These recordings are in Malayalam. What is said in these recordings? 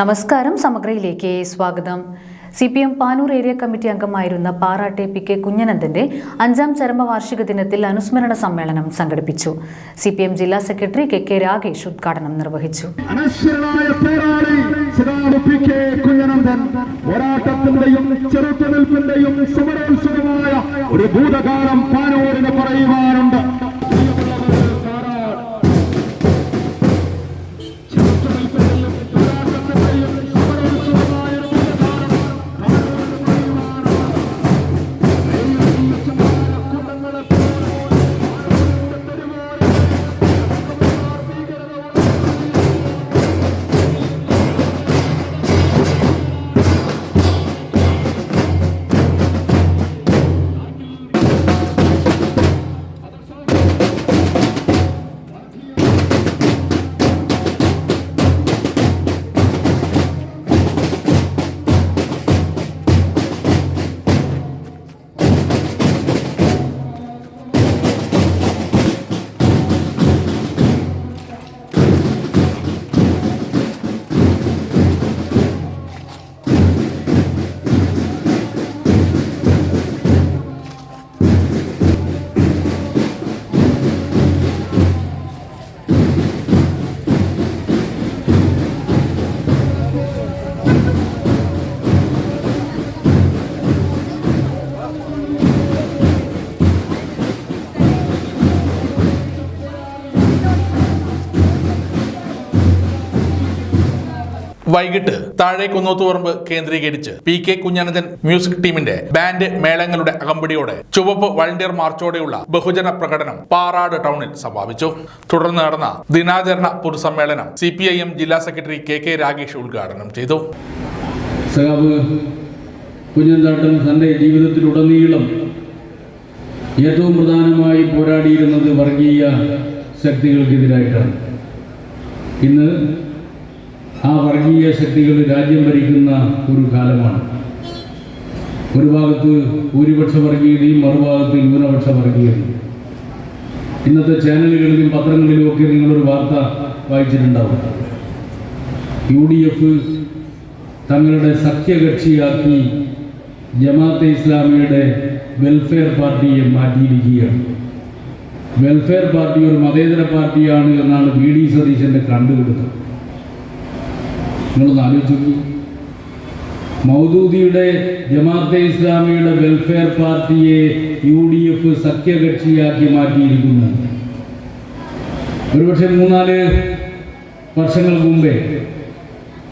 നമസ്കാരം സമഗ്രയിലേക്ക് സ്വാഗതം. C P M Panoor area committee അംഗമായിരുന്ന പാറാട്ടെ പി കെ കുഞ്ഞനന്ദന്റെ അഞ്ചാം ചരമവാർഷിക ദിനത്തിൽ അനുസ്മരണ സമ്മേളനം സംഘടിപ്പിച്ചു. സി പി എം ജില്ലാ സെക്രട്ടറി കെ കെ രാഗേഷ് ഉദ്ഘാടനം നിർവഹിച്ചു. വൈകിട്ട് താഴെ കുന്നോത്തുപറമ്പ് കേന്ദ്രീകരിച്ച് പി കെ കുഞ്ഞനന്ദൻ മ്യൂസിക് ടീമിന്റെ ബാൻഡ് മേളങ്ങളുടെ അകമ്പടിയോടെ ചുവപ്പ് വളണ്ടിയർ മാർച്ചോടെയുള്ള ബഹുജന പ്രകടനം പാറാട് ടൗണിൽ സമാപിച്ചു. തുടർന്ന് നടന്ന ദിനാചരണ പൊതുസമ്മേളനം സി പി ഐ എം ജില്ലാ സെക്രട്ടറി കെ കെ രാഗേഷ് ഉദ്ഘാടനം ചെയ്തു. ജീവിതത്തിലുടനീളം ഏറ്റവും പ്രധാനമായി പോരാടിയിരുന്നത് വർഗീയ ശക്തികൾക്കെതിരായിട്ടാണ്. ഇന്ന് ആ വർഗീയ ശക്തികൾ രാജ്യം ഭരിക്കുന്ന ഒരു കാലമാണ്. ഒരു ഭാഗത്ത് ഭൂരിപക്ഷ വർഗീയതയും മറുഭാഗത്ത് ന്യൂനപക്ഷ വർഗീയതയും. ഇന്നത്തെ ചാനലുകളിലും പത്രങ്ങളിലും ഒക്കെ നിങ്ങളൊരു വാർത്ത വായിച്ചിട്ടുണ്ടാവും. യു ഡി എഫ് തങ്ങളുടെ സഖ്യകക്ഷിയാക്കി ജമാഅത്തെ ഇസ്ലാമിയുടെ വെൽഫെയർ പാർട്ടിയെ മാറ്റിയിരിക്കുകയാണ്. വെൽഫെയർ പാർട്ടി ഒരു മതേതര പാർട്ടിയാണ് എന്നാണ് വി ഡി സതീശന്റെ കണ്ടുപിടുത്തം. നിങ്ങളൊന്ന് ആലോചിച്ചു മൗദൂദിയുടെ ജമാഅത്തെ ഇസ്ലാമിയുടെ വെൽഫെയർ പാർട്ടിയെ യു ഡി എഫ് സഖ്യകക്ഷിയാക്കി മാറ്റിയിരിക്കുന്നു. ഒരുപക്ഷെ മൂന്നാൽ വർഷങ്ങൾക്ക് മുമ്പേ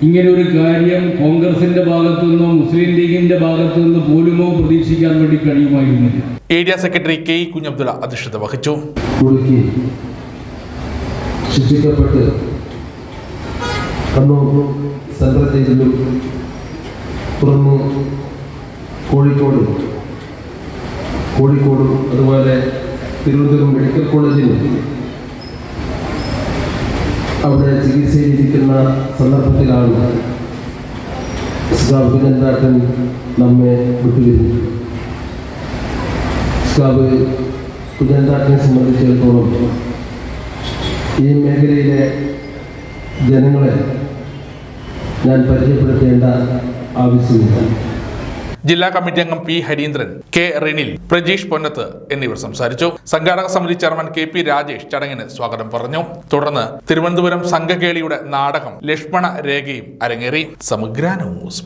ഇങ്ങനെ ഒരു കാര്യം കോൺഗ്രസിന്റെ ഭാഗത്തു നിന്നോ മുസ്ലിം ലീഗിന്റെ ഭാഗത്തു നിന്ന് പോലുമോ പ്രതീക്ഷിക്കാൻ വേണ്ടി കഴിയുമായിരുന്നില്ല. ഏരിയ സെക്രട്ടറി കെ കുഞ്ഞബ്ദുള്ള അധ്യക്ഷത വഹിച്ചു. ശിക്ഷിക്കപ്പെട്ട് കണ്ണൂർ സെൻട്രൽ ജയിലിലും തുടർന്ന് കോഴിക്കോട്. കോഴിക്കോടും അതുപോലെ തിരുവനന്തപുരം മെഡിക്കൽ കോളേജിലും അവിടെ ചികിത്സയിലിരിക്കുന്ന സന്ദർഭത്തിലാണ് സ്കാബ് കുഞ്ഞന്താട്ടൻ നമ്മെ വിട്ടുപിരിഞ്ഞു സ്കാബ് കുഞ്ഞന്താട്ടിനെ സംബന്ധിച്ചിടത്തോളം ഈ മേഖലയിലെ ജനങ്ങളെ ഞാൻ പരിചയപ്പെടുത്തേണ്ട ആവശ്യമില്ല. ജില്ലാ കമ്മിറ്റി അംഗം പി ഹരീന്ദ്രൻ കെ റിനിൽ പ്രജീഷ് പൊന്നത്ത് എന്നിവർ സംസാരിച്ചു. സംഘാടക സമിതി ചെയർമാൻ കെ പി രാജേഷ് ചടങ്ങിന് സ്വാഗതം പറഞ്ഞു. തുടർന്ന് തിരുവനന്തപുരം സംഘകേളിയുടെ നാടകം ലക്ഷ്മണ രേഖയും അരങ്ങേറി. സമഗ്ര ന്യൂസ്